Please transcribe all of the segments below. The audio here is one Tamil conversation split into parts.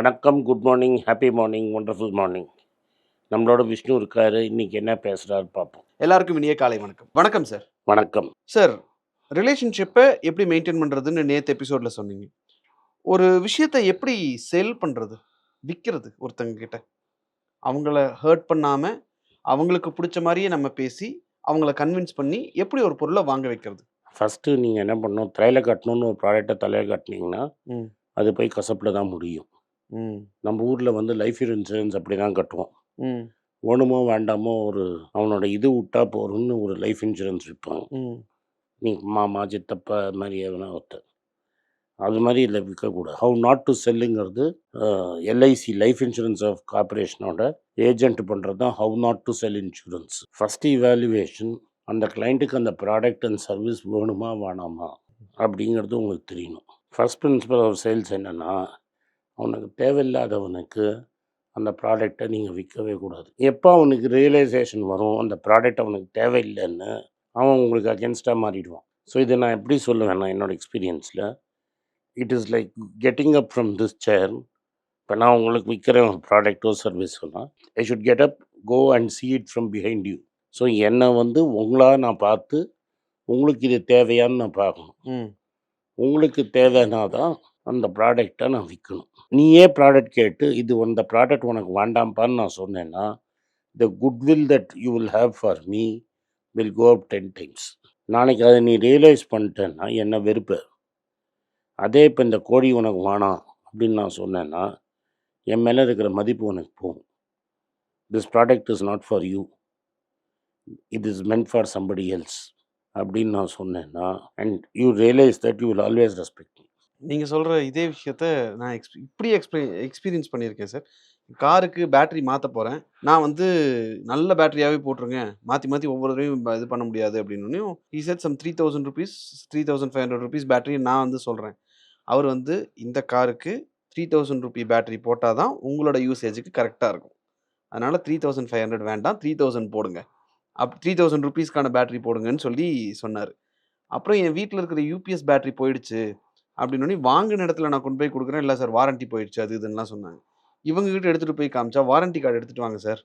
வணக்கம் good morning happy morning wonderful morning நம்மளோட விஷ்ணு இருக்காரு இன்னைக்கு என்ன பேசுறாரு பார்ப்போம். எல்லாருக்கும் இனிய காலை வணக்கம். வணக்கம் சார் வணக்கம். சார் ரிலேஷன்ஷிப்பை எப்படி மெயின்டைன் பண்ணுறதுன்னு நேற்று எபிசோடில் சொன்னீங்க. ஒரு விஷயத்தை எப்படி செல் பண்ணுறது விற்கிறது ஒருத்தங்க கிட்ட? அவங்கள ஹர்ட் பண்ணாமல் அவங்களுக்கு பிடிச்ச மாதிரியே நம்ம பேசி அவங்கள கன்வின்ஸ் பண்ணி எப்படி ஒரு பொருளை வாங்க வைக்கிறது? ஃபஸ்ட்டு நீங்கள் என்ன பண்ணணும் தலையில் கட்டணும்னு ஒரு ப்ராடக்டை தலையில் கட்டினீங்கன்னா. அது போய் கசப்பில் தான் முடியும். நம்ம ஊரில் வந்து லைஃப் இன்சூரன்ஸ் அப்படி தான் கட்டுவோம். ம். வேணுமோ வேண்டாமோ ஒரு அவனோட இது விட்டா போகிறோம்னு ஒரு லைஃப் இன்சூரன்ஸ் விற்பாங்க நீ மாமா சித்தப்பா அது மாதிரி எவனா ஒருத்தர் அது மாதிரி இல்லை விற்கக்கூடாது ஹவு நாட் டு செல்லுங்கிறது எல்ஐசி லைஃப் இன்சூரன்ஸ் ஆஃப் கார்பரேஷனோட ஏஜென்ட் பண்ணுறது தான் how not to sell insurance first evaluation அந்த கிளைண்ட்டுக்கு அந்த ப்ராடக்ட் அண்ட் சர்வீஸ் வேணுமா வேணாமா அப்படிங்கிறது உங்களுக்கு தெரியணும். ஃபர்ஸ்ட் பிரின்சிபல் ஆஃப் சேல்ஸ் என்னென்னா அவனுக்கு தேவையில்லாதவனுக்கு அந்த ப்ராடக்டை நீங்கள் விற்கவே கூடாது. எப்போ அவனுக்கு ரியலைசேஷன் வரும் அந்த ப்ராடக்ட் அவனுக்கு தேவையில்லைன்னு அவன் உங்களுக்கு அகேன்ஸ்டாக மாறிடுவான். ஸோ இதை நான் எப்படி சொல்லுவேன் நான் என்னோட எக்ஸ்பீரியன்ஸில் it is like getting up from this chair இப்போ நான் உங்களுக்கு விற்கிற ப்ராடக்ட்டோ சர்வீஸோனா I should get up go and see it from behind you so என்னை வந்து உங்களா நான் பார்த்து உங்களுக்கு இது தேவையான்னு நான் பார்க்கணும். உங்களுக்கு தேவைன்னா தான் அந்த ப்ராடக்டை நான் விற்கணும் நீயே ப்ராடக்ட் கேட்டு இது அந்த ப்ராடக்ட் உனக்கு வேண்டாம்ப்பான்னு நான் சொன்னேன்னா the goodwill that you will have for me will go up ten times நாளைக்கு அதை நீ ரியலைஸ் பண்ணிட்டேன்னா என்ன வெறுப்பு. அதே இப்போ இந்த கோழி உனக்கு வேணாம் அப்படின்னு நான் சொன்னேன்னா என் மேலே இருக்கிற மதிப்பு உனக்கு போகும். This product is not for you it is meant for somebody else அப்படின்னு நான் சொன்னேன்னா and you realize that you will always respect நீங்கள் சொல்கிற இதே விஷயத்த நான் எக்ஸ்பீ இப்படி எக்ஸ்பீ எக்ஸ்பீரியன்ஸ் பண்ணியிருக்கேன் சார். காருக்கு பேட்டரி மாற்ற போகிறேன் நான் வந்து நல்ல பேட்டரியாகவே போட்டுருங்க மாற்றி மாற்றி ஒவ்வொரு தடவையும் இது பண்ண முடியாது அப்படின்னு he said some three thousand rupees three thousand five hundred rupees battery நான் வந்து சொல்கிறேன் அவர் வந்து இந்த காருக்கு த்ரீ தௌசண்ட் ருபி பேட்டரி போட்டால் தான் உங்களோட யூசேஜுக்கு கரெக்டாக இருக்கும். அதனால் த்ரீ தௌசண்ட் ஃபைவ் ஹண்ட்ரட் வேண்டாம் த்ரீ தௌசண்ட் போடுங்க. அப் த்ரீ தௌசண்ட் ருபீஸ்க்கான பேட்டரி போடுங்கன்னு சொல்லி சொன்னார். அப்புறம் என் வீட்டில் இருக்கிற யூபிஎஸ் பேட்டரி போயிடுச்சு. அப்படின்னு வாங்கின இடத்துல நான் கொண்டு போய் கொடுக்குறேன். இல்லை சார் வாரண்டி போயிடுச்சு. அது இதுன்னெலாம் சொன்னாங்க. இவங்க கிட்ட எடுத்துகிட்டு போய் காமிச்சா வாரண்டி கார்டு எடுத்துகிட்டு வாங்க சார்.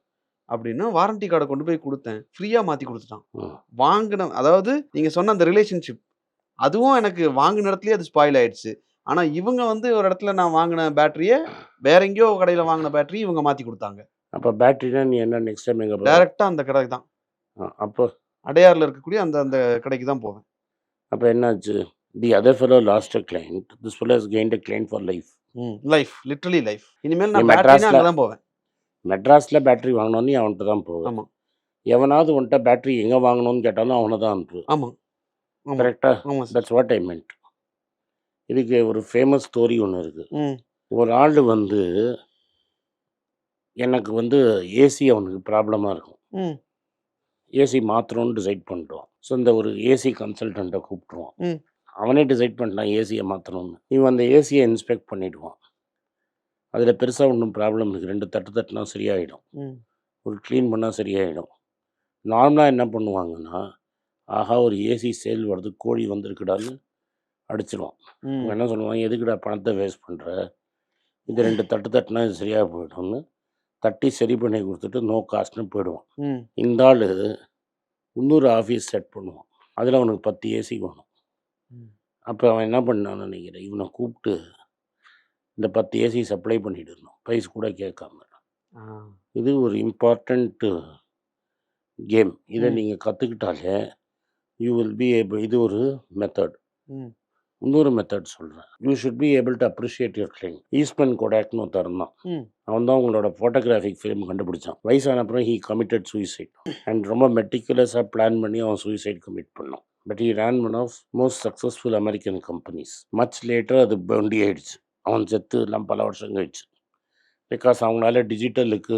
அப்படின்னா வாரண்டி கார்டை கொண்டு போய் கொடுத்தேன். ஃப்ரீயாக மாற்றி கொடுத்துட்டான். வாங்கின அதாவது நீங்கள் சொன்ன அந்த ரிலேஷன்ஷிப் அதுவும் எனக்கு வாங்கின இடத்துலயே அது ஸ்பாயில் ஆயிடுச்சு. ஆனால் இவங்க வந்து ஒரு இடத்துல நான் வாங்கின பேட்டரியை வேற எங்கேயோ கடையில் வாங்கின பேட்டரி இவங்க மாற்றி கொடுத்தாங்க. அப்போ பேட்டரினா நீ என்ன நெக்ஸ்ட் டைம் எங்கே டைரெக்டாக அந்த கடைக்கு தான். அப்போ? அடையாறில் இருக்கக்கூடிய அந்த அந்த கடைக்கு தான் போவேன். அப்போ என்னாச்சு? The other fellow lost a client this fellow has gained a client for life life literally life இனிமேல் நான் மெட்ராஸ்ல- தான் போவேன். மெட்ராஸில் பேட்டரி வாங்கணும்னு நீ அவன்கிட்ட தான் போவேன் ஆமா. எவனாவது உன்கிட்ட பேட்டரி எங்கே வாங்கணும்னு கேட்டாலும் அவனை தான் அனுப்பு. ஆமாம் ஆமாம் கரெக்டாக தட்ஸ் வாட் ஐ மென்ட் இதுக்கு ஒரு ஃபேமஸ் ஸ்டோரி ஒன்று இருக்குது ம். ஒரு ஆள் வந்து எனக்கு வந்து ஏசி அவனுக்கு ப்ராப்ளமாக இருக்கும். ஏசி மாற்றணும்னு டிசைட் பண்ணிட்டோம். ஸோ இந்த ஒரு ஏசி கன்சல்டண்ட்டை கூப்பிட்ருவான் ம். அவனே டிசைட் பண்ணிட்டான் ஏசியை மாற்றணும்னு இவன் அந்த ஏசியை இன்ஸ்பெக்ட் பண்ணிடுவான். அதில் பெருசாக ஒன்றும் ப்ராப்ளம் இருக்குது ரெண்டு தட்டு தட்டுனா சரியாயிடும். ஒரு க்ளீன் பண்ணால் சரியாயிடும். நார்மலாக என்ன பண்ணுவாங்கன்னா ஆஹா ஒரு ஏசி சேல் வருது கோழி வந்திருக்குடான்னு அடிச்சிடுவான் என்ன சொல்லுவான்? எதுக்குடா பணத்தை வேஸ்ட் பண்ணுற இது ரெண்டு தட்டு தட்டுனா இது சரியாக போயிடும்னு தட்டி சரி பண்ணி கொடுத்துட்டு நோ காஸ்ட்னு போயிடுவான். இந்த ஆள் இன்னொரு ஆஃபீஸ் செட் பண்ணுவான். அதில் அவனுக்கு பத்து ஏசி வேணும். அப்போ அவன் என்ன பண்ணான்னு நினைக்கிறேன். இவனை கூப்பிட்டு இந்த பத்து ஏசி சப்ளை பண்ணிடணும் ப்ரைஸ் கூட கேட்காம. இது ஒரு இம்பார்ட்டண்ட்டு கேம் இதை. நீங்கள் கற்றுக்கிட்டாலே யூ வில் பி ஏபிள் இது ஒரு மெத்தட் இன்னொரு மெத்தட் சொல்கிறேன் you should be able to appreciate your client Eastman கொடாக்னு ஒருத்தர் தான் அவன் தான் உங்களோட ஃபோட்டோகிராஃபிக் ஃபிலிம் கண்டுபிடிச்சான். வயசான அப்புறம் ஹீ கமிட்டட் சூசைட் அண்ட் ரொம்ப மெட்டிகுலஸாக பிளான் பண்ணி அவன் சூசைட் கமிட் பண்ணான். But he ran one of most successful American companies much later அது பவுண்டி ஆயிடுச்சு. அவன் செத்து எல்லாம் பல வருஷம் கழிச்சு. பிகாஸ் அவங்களால டிஜிட்டலுக்கு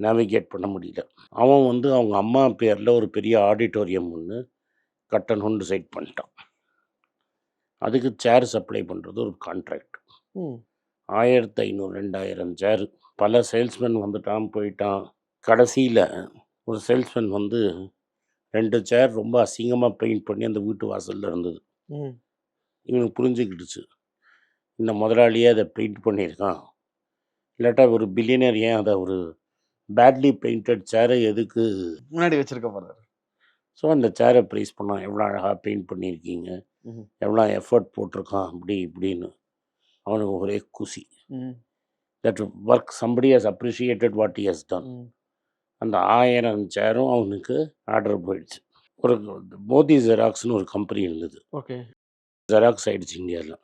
நேவிகேட் பண்ண முடியல. அவன் வந்து அவங்க அம்மா பேரில் ஒரு பெரிய ஆடிட்டோரியம் ஒன்று கட்டணும்னு டிசைட் பண்ணிட்டான். அதுக்கு சேர் சப்ளை பண்ணுறது ஒரு கான்ட்ராக்ட் ஆயிரத்தி ஐநூறு ரெண்டாயிரம் சேர் பல சேல்ஸ்மேன் வந்துட்டான் போயிட்டான். கடைசியில் ஒரு சேல்ஸ்மேன் வந்து ரெண்டு சேர் ரொம்ப அசிங்கமாக பெயிண்ட் பண்ணி அந்த வீட்டு வாசலில் இருந்தது. இவனுக்கு புரிஞ்சுக்கிடுச்சு இந்த முதலாளியே அதை பெயிண்ட் பண்ணியிருக்கான். இல்லாட்டா ஒரு பில்லியனர் ஏன் அதை ஒரு பேட்லி பெயிண்டட் சேரை எதுக்கு? முன்னாடி வச்சிருக்க போறாரு. ஸோ அந்த சேரை ப்ரைஸ் பண்ணான் எவ்வளோ அழகாக பெயிண்ட் பண்ணியிருக்கீங்க. எவ்வளோ எஃபர்ட் போட்டிருக்கான். அப்படி இப்படின்னு. அவனுக்கு ஒரே குசி. That work somebody has appreciated what has done அந்த ஆயிரம் சேரும் அவனுக்கு ஆர்டர் போயிடுச்சு. ஒரு மோதி ஜெராக்ஸ்னு ஒரு கம்பெனி இருந்தது. ஓகே. ஜெராக்ஸ் ஆயிடுச்சு இந்தியாவில்.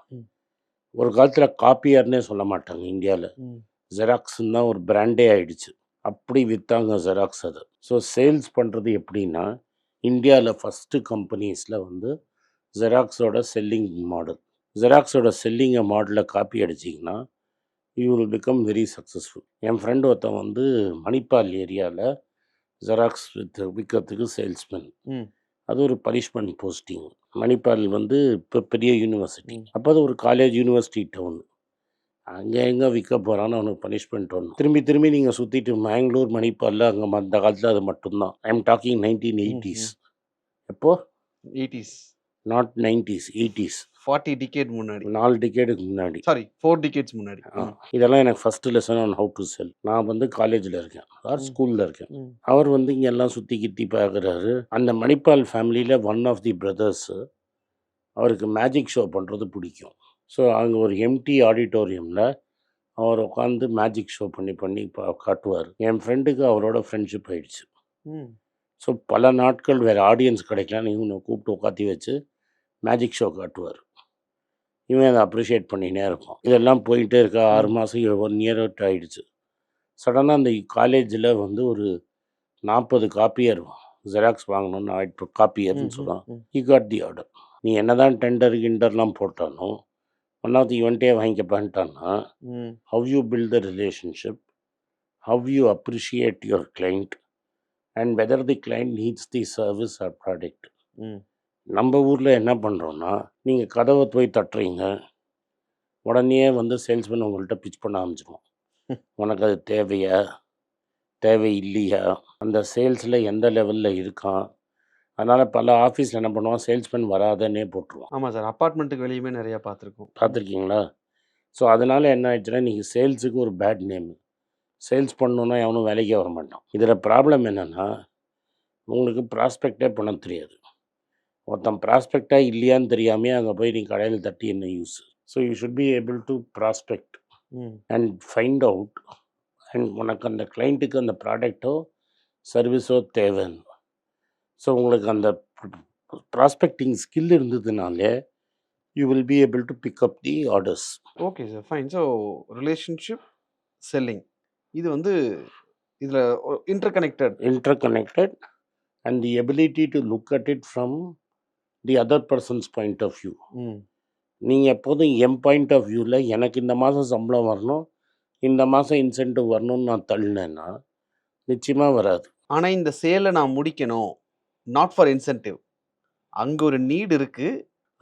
ஒரு காலத்தில் காப்பியர்னே சொல்ல மாட்டாங்க இந்தியாவில் ஜெராக்ஸ்ன்னு தான் ஒரு பிராண்டே ஆயிடுச்சு. அப்படி விற்றாங்க ஜெராக்ஸ் அதை. ஸோ சேல்ஸ் பண்ணுறது எப்படின்னா இந்தியாவில் ஃபஸ்ட்டு கம்பெனிஸில் வந்து ஜெராக்ஸோட செல்லிங் மாடல் ஜெராக்ஸோட செல்லிங்கை மாடலை காப்பி அடிச்சிங்கன்னா you will become very successful N friend ஒருத்தன் வந்து மணிப்பால் ஏரியாவில் ஜெராக்ஸ் வித் விற்கிறதுக்கு சேல்ஸ்மேன். அது ஒரு பனிஷ்மெண்ட் போஸ்டிங் மணிப்பால் வந்து இப்போ பெரிய யூனிவர்சிட்டி. அப்போ அது ஒரு காலேஜ் யூனிவர்சிட்டி டவுன் அங்கே எங்கே விற்க போகிறான்னு அவனுக்கு பனிஷ்மெண்ட் ஒன்று திரும்பி திரும்பி நீங்கள் சுற்றிட்டு மேங்களூர் மணிப்பாலில் அங்கே அந்த காலத்தில் அது மட்டும்தான். I am talking nineteen eighties எப்போ? Eighties not nineties eighties forty decade முன்னாடி. நாலு டிக்கெட்டுக்கு முன்னாடி. சாரி ஃபோர் டிகேட்ஸ் முன்னாடி. இதெல்லாம் எனக்கு first lesson on how to sell நான் வந்து காலேஜில் இருக்கேன். ம். ஸ்கூலில் இருக்கேன். அவர் வந்து இங்கே எல்லாம் சுற்றி கித்தி பார்க்குறாரு அந்த மணிப்பால் ஃபேமிலியில் ஒன் ஆஃப் தி பிரதர்ஸு அவருக்கு மேஜிக் ஷோ பண்ணுறது பிடிக்கும். ஸோ அங்கே ஒரு எம்டி ஆடிட்டோரியமில் அவர் உட்காந்து மேஜிக் ஷோ பண்ணி பண்ணி காட்டுவார். என் ஃப்ரெண்டுக்கு அவரோட ஃப்ரெண்ட்ஷிப் ஆயிடுச்சு. ஸோ பல நாட்கள் வேறு ஆடியன்ஸ் கிடைக்கலன்னு இவனை கூப்பிட்டு உட்காத்தி வச்சு மேஜிக் ஷோ காட்டுவார். இவன் அதை அப்ரிஷியேட் பண்ணினே இருப்பான் இதெல்லாம் போயிட்டே இருக்கா ஆறு மாதம் ஒன் இயர் ஆயிடுச்சு. சடனாக அந்த காலேஜில் வந்து ஒரு நாற்பது காப்பியர் ஜெராக்ஸ் வாங்கணும்னு ஆயிட்டு காப்பியர்னு ம், ஈ காட் தி ஆர்டர் நீ என்னதான் டெண்டர் கிண்டர்லாம் போட்டாலும் ஒன் ஆஃப் தி இவன்ட்டே வாங்கிக்கப்பன்ட்டான்னா you build the relationship, how you appreciate your client, and whether the client needs the service or product. ம், நம்ம ஊரில் என்ன பண்ணுறோன்னா நீங்கள் கதவை போய் தட்டுறீங்க உடனே வந்து சேல்ஸ்மேன் உங்கள்கிட்ட பிச் பண்ண ஆரம்பிச்சிடும் உனக்கு அது தேவையா? தேவை இல்லையா? அந்த சேல்ஸில் எந்த லெவலில் இருக்கான்? அதனால் பல ஆஃபீஸில் என்ன பண்ணுவான்? சேல்ஸ்மேன் வராதன்னே போட்டுருவான். ஆமா சார். அப்பார்ட்மெண்ட்டுக்கு வெளியுமே நிறைய பார்த்துருக்கோம். பார்த்துருக்கீங்களா? ஸோ அதனால் என்ன ஆயிடுச்சுன்னா நீங்கள் சேல்ஸுக்கு ஒரு பேட் நேம் சேல்ஸ் பண்ணணுன்னா எவனும் வேலைக்கே வர மாட்டான் இதில் ப்ராப்ளம் என்னென்னா உங்களுக்கு ப்ராஸ்பெக்டே பண்ண தெரியாது. ஒருத்தன் ப்ராஸ்பெக்டாக இல்லையான்னு தெரியாமே அங்கே போய் நீ கடையில் தட்டி என்ன use so you should be able to prospect and find out and உனக்கு அந்த கிளைண்ட்டுக்கு அந்த ப்ராடக்ட்டோ சர்வீஸோ தேவைன்னு. ஸோ உங்களுக்கு அந்த prospecting skill இருந்ததுனாலே you will be able to pick up the orders okay sir fine so relationship selling இது வந்து இதில் interconnected interconnected and the ability to look at it from the other person's point of view. ம். நீங்கள் எப்போதும் என் பாயிண்ட் ஆஃப் வியூவில் எனக்கு இந்த மாதம் சம்பளம் வரணும் இந்த மாதம் இன்சென்டிவ் வரணும்னு நான் தள்ளினேன்னா நிச்சயமாக வராது. ஆனால் இந்த சேலை நான் முடிக்கணும். நாட் ஃபார் இன்சென்டிவ் அங்கே ஒரு நீட் இருக்கு.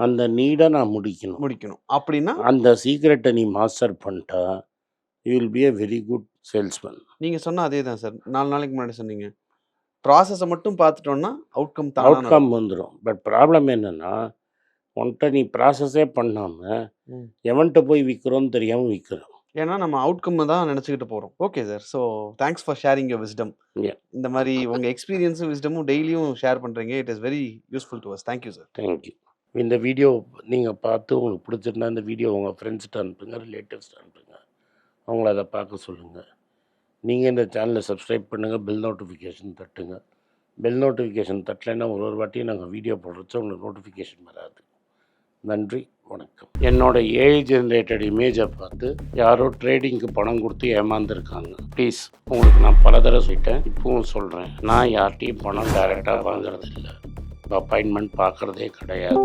அந்த நீடை நான் முடிக்கணும். முடிக்கணும். அப்படின்னா? அந்த சீக்ரெட்டை நீ மாஸ்டர் பண்ணிட்டா you will be a very good salesman நீங்கள் சொன்ன அதே தான் சார் நாலு நாளைக்கு முன்னாடி சொன்னீங்க. ப்ராசஸை மட்டும் பார்த்துட்டோம்னா அவுட்கம் தான் அவுட்கம் வந்துடும் பட் ப்ராப்ளம் என்னென்னா உன்கிட்ட நீ ப்ராசஸே பண்ணாமல். எவன்கிட்ட போய் விற்கிறோன்னு தெரியாமல் விற்கிறோம் ஏன்னா நம்ம அவுட்கம் தான் நினச்சிக்கிட்டு போகிறோம் okay sir so thanks for sharing your wisdom. இந்த மாதிரி உங்கள் எக்ஸ்பீரியன்ஸும் விஸ்டமும் டெய்லியும் ஷேர் பண்ணுறீங்க it is very useful to us thank you sir thank you இந்த வீடியோ நீங்கள் பார்த்து உங்களுக்கு பிடிச்சிருந்தா இந்த வீடியோ உங்கள் ஃப்ரெண்ட்ஸ்கிட்ட அனுப்புங்க ரிலேட்டிவ்ஸ்ட்டு அனுப்புங்க. அவங்கள அதை பார்க்க சொல்லுங்கள் நீங்கள் இந்த சேனலை சப்ஸ்கிரைப் பண்ணுங்கள் பெல் நோட்டிஃபிகேஷன் தட்டுங்க. பெல் நோட்டிஃபிகேஷன் தட்டலைன்னா ஒரு ஒரு வாட்டியும் நாங்கள் வீடியோ போடுறச்ச உங்களுக்கு நோட்டிஃபிகேஷன் வராது. நன்றி வணக்கம். என்னோட ஏஐ ஜென்ரேட்டட் இமேஜை பார்த்து யாரோ ட்ரேடிங்க்கு பணம் கொடுத்து ஏமாந்துருக்காங்க. ப்ளீஸ் உங்களுக்கு நான் பல தடவை சொல்லிட்டேன் இப்பவும் சொல்கிறேன் நான் யார்கிட்டையும் பணம் டைரெக்டாக வாங்குறது இல்லை அப்பாயின்மெண்ட் பார்க்குறதே கிடையாது.